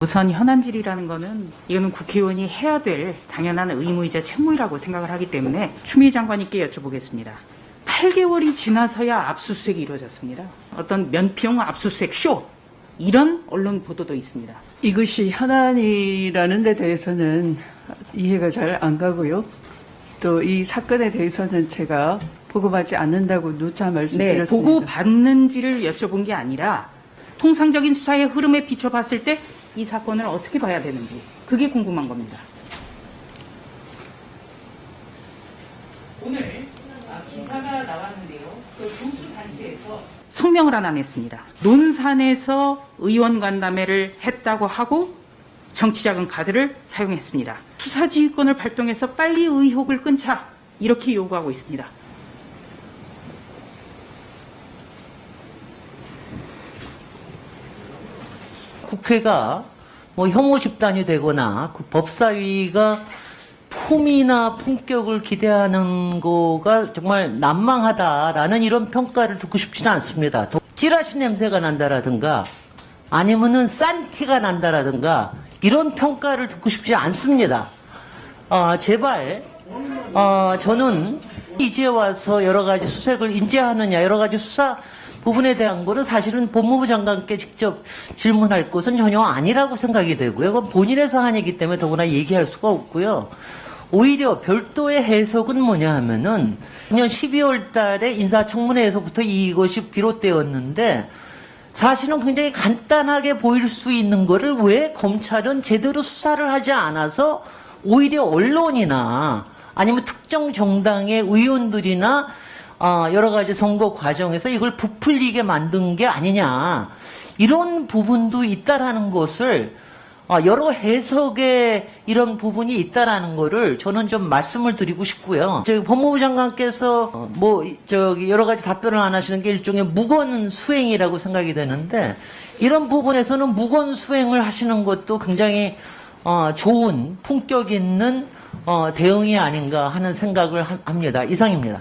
우선 현안질이라는 거는 이거는 국회의원이 해야 될 당연한 의무이자 책무이라고 생각을 하기 때문에 추미애 장관님께 여쭤보겠습니다. 8개월이 지나서야 압수수색이 이루어졌습니다. 어떤 면피용 압수수색 쇼 이런 언론 보도도 있습니다. 이것이 현안이라는 데 대해서는 이해가 잘 안 가고요. 또 이 사건에 대해서는 제가 보고받지 않는다고 누차 네, 말씀드렸습니다. 보고 받는지를 여쭤본 게 아니라 통상적인 수사의 흐름에 비춰봤을 때 이 사건을 어떻게 봐야 되는지 그게 궁금한 겁니다. 오늘 아, 기사가 나왔는데요. 그 교수 단체에서 성명을 하나 냈습니다. 논산에서 의원 간담회를 했다고 하고 정치자금 카드를 사용했습니다. 수사지휘권을 발동해서 빨리 의혹을 끊자 이렇게 요구하고 있습니다. 국회가 뭐 혐오 집단이 되거나 그 법사위가 품이나 품격을 기대하는 거가 정말 난망하다라는 이런 평가를 듣고 싶지는 않습니다. 더 찌라시 냄새가 난다라든가 아니면은 싼 티가 난다라든가 이런 평가를 듣고 싶지 않습니다. 아, 제발, 어, 저는 이제 와서 여러 가지 수색을 인지하느냐, 여러 가지 수사 부분에 대한 거는 사실은 법무부 장관께 직접 질문할 것은 전혀 아니라고 생각이 되고요. 그건 본인의 사안이기 때문에 더구나 얘기할 수가 없고요. 오히려 별도의 해석은 뭐냐 하면은 작년 12월 달에 인사청문회에서부터 이것이 비롯되었는데 사실은 굉장히 간단하게 보일 수 있는 거를 왜 검찰은 제대로 수사를 하지 않아서 오히려 언론이나 아니면 특정 정당의 의원들이나 어, 여러 가지 선거 과정에서 이걸 부풀리게 만든 게 아니냐 이런 부분도 있다라는 것을 어, 여러 해석의 이런 부분이 있다라는 거를 저는 좀 말씀을 드리고 싶고요. 저 법무부 장관께서 어, 뭐 저기 여러 가지 답변을 안 하시는 게 일종의 무건 수행이라고 생각이 되는데 이런 부분에서는 무건 수행을 하시는 것도 굉장히 어, 좋은 품격 있는 어, 대응이 아닌가 하는 생각을 하- 합니다. 이상입니다.